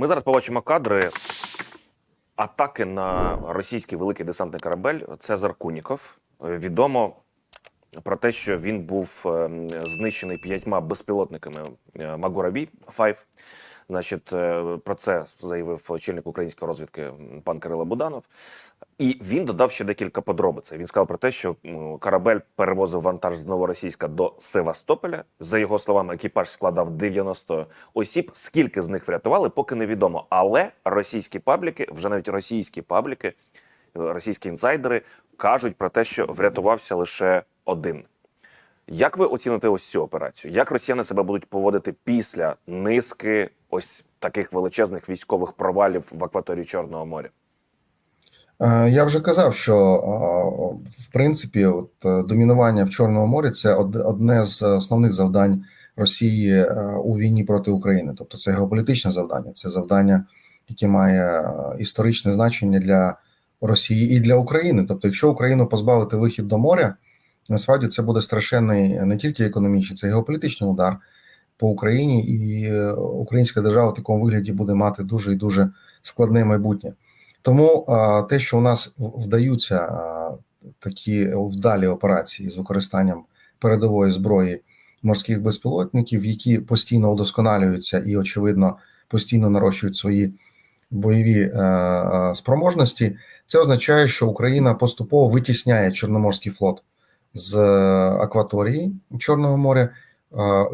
Ми зараз побачимо кадри атаки на російський великий десантний корабель Цезар Куніков. Відомо про те, що він був е, знищений п'ятьма безпілотниками е, Магурабі 5. Значить, е, про це заявив очільник української розвідки пан Кирило Буданов. І він додав ще декілька подробиць. Він сказав про те, що корабель перевозив вантаж з Новоросійська до Севастополя. За його словами, екіпаж складав 90 осіб. Скільки з них врятували, поки невідомо. Але російські пабліки, вже навіть російські пабліки, е, російські інсайдери кажуть про те, що врятувався лише один. Як ви оціните ось цю операцію? Як росіяни себе будуть поводити після низки ось таких величезних військових провалів в акваторії Чорного моря? Е, Я вже казав, що е, в принципі от, е, домінування в Чорному морі це од- одне з основних завдань Росії у війні проти України. Тобто це геополітичне завдання, це завдання, яке має історичне значення для Росії і для України. Тобто, якщо Україну позбавити вихід до моря, насправді це буде страшенний не тільки економічний, це й геополітичний удар по Україні, і українська держава в такому вигляді буде мати дуже і дуже складне майбутнє. Тому те, що у нас вдаються такі вдалі операції з використанням передової зброї морських безпілотників, які постійно удосконалюються і, очевидно, постійно нарощують свої бойові е, е, спроможності, це означає, що Україна поступово витісняє Чорноморський флот з е, акваторії Чорного моря,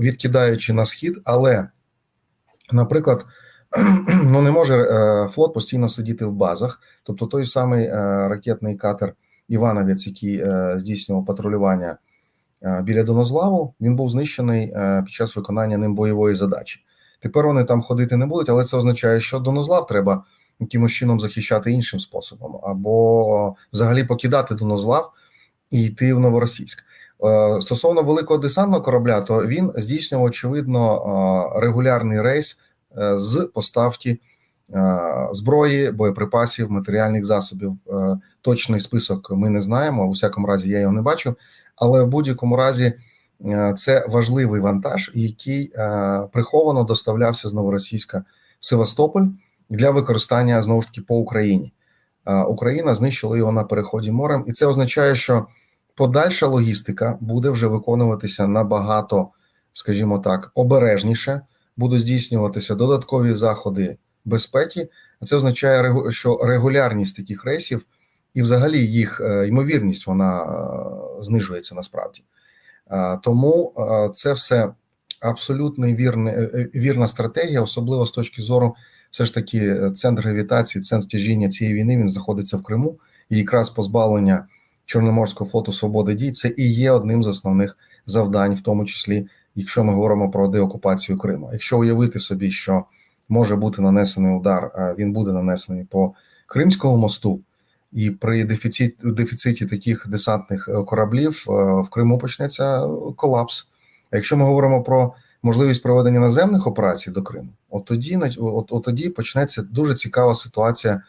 відкидаючи на схід, але, наприклад, ну не може е, флот постійно сидіти в базах. Тобто той самий е, ракетний катер Івановець, який е, здійснював патрулювання біля Донозлаву, він був знищений під час виконання ним бойової задачі. Тепер вони там ходити не будуть, але це означає, що Донозлав треба якимось чином захищати іншим способом, або взагалі покидати Донозлав і йти в Новоросійськ. Стосовно великого десантного корабля, то він здійснював очевидно регулярний рейс з поставки е, зброї, боєприпасів, матеріальних засобів. Е, Точний список ми не знаємо. У всякому разі, я його не бачив, але в будь-якому разі е, це важливий вантаж, який е, приховано доставлявся з Новоросійська Севастополь для використання знову ж таки по Україні. Е, Україна знищила його на переході морем, і це означає, що подальша логістика буде вже виконуватися набагато, скажімо так, обережніше, будуть здійснюватися додаткові заходи безпеки. А це означає, що регулярність таких рейсів і, взагалі, їх е, ймовірність вона е, знижується насправді. Тому е, це все абсолютно вірне, вірна стратегія, особливо з точки зору, все ж таки, центр гравітації, центр тяжіння цієї війни він знаходиться в Криму, і якраз позбавлення Чорноморського флоту свободи дій це і є одним з основних завдань, в тому числі, якщо ми говоримо про деокупацію Криму. Якщо уявити собі, що може бути нанесений удар, він буде нанесений по Кримському мосту, і при дефіциті, дефіциті таких десантних е, кораблів е, в Криму почнеться колапс. А якщо ми говоримо про можливість проведення наземних операцій до Криму, от тоді от, от тоді почнеться дуже цікава ситуація е,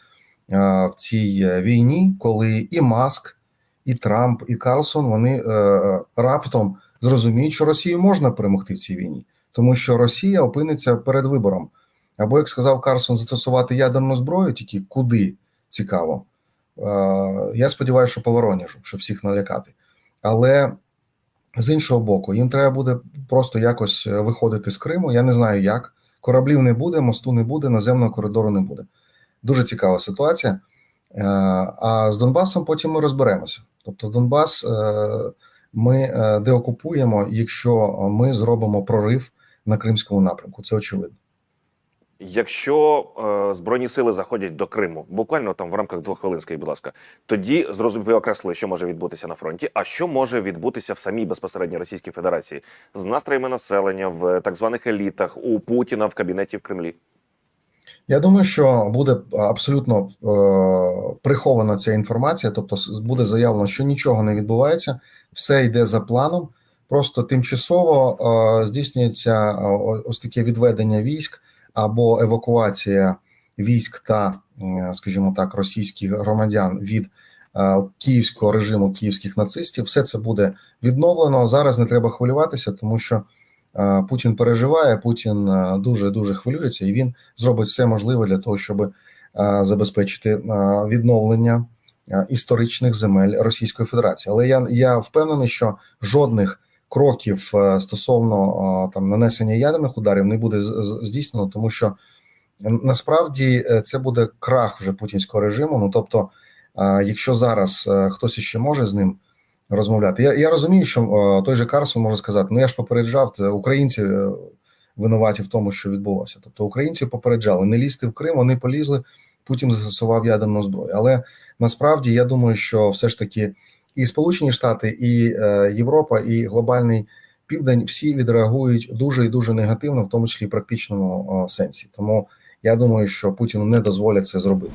в цій війні, коли і Маск, і Трамп, і Карлсон вони раптом зрозуміють, що Росію можна перемогти в цій війні, тому що Росія опиниться перед вибором. Або, як сказав Карлсон, застосувати ядерну зброю, тільки куди цікаво. Е, я сподіваюся, що по Воронежу, щоб всіх налякати. Але з іншого боку, їм треба буде просто якось е, виходити з Криму. Я не знаю як. Кораблів не буде, мосту не буде, наземного коридору не буде. Дуже цікава ситуація. Е, А з Донбасом потім ми розберемося. Тобто, Донбас ми е, деокупуємо, якщо ми зробимо прорив на кримському напрямку. Це очевидно. Якщо е, збройні сили заходять до Криму, буквально там в рамках двох хвилин, скажіть, будь ласка, тоді зрозумів, ви окреслили, що може відбутися на фронті, а що може відбутися в самій безпосередньо Російській Федерації з настроями населення в так званих елітах у Путіна в кабінеті в Кремлі. Я думаю, що буде абсолютно е, прихована ця інформація, тобто буде заявлено, що нічого не відбувається, все йде за планом. Просто тимчасово е, здійснюється е, ось таке відведення військ або евакуація військ та, е, скажімо так, російських громадян від е, київського режиму київських нацистів. Все це буде відновлено. Зараз не треба хвилюватися, тому що Путін переживає, Путін дуже дуже хвилюється, і він зробить все можливе для того, щоб е, забезпечити е, відновлення е, історичних земель Російської Федерації. Але я, я впевнений, що жодних кроків е, стосовно е, там нанесення ядерних ударів не буде здійснено, тому що насправді е, це буде крах вже путінського режиму. Ну тобто, е, якщо зараз е, хтось іще може з ним розмовляти, я, я розумію, що е, той же Карсон може сказати: ну я ж попереджав це українці. е, Винуваті в тому, що відбулося. Тобто українці попереджали не лізти в Крим, вони полізли. Путін застосував ядерну зброю. Але насправді я думаю, що все ж таки і Сполучені Штати, і е, Європа, і глобальний південь всі відреагують дуже і дуже негативно, в тому числі практичному е, сенсі. Тому я думаю, що Путіну не дозволять це зробити.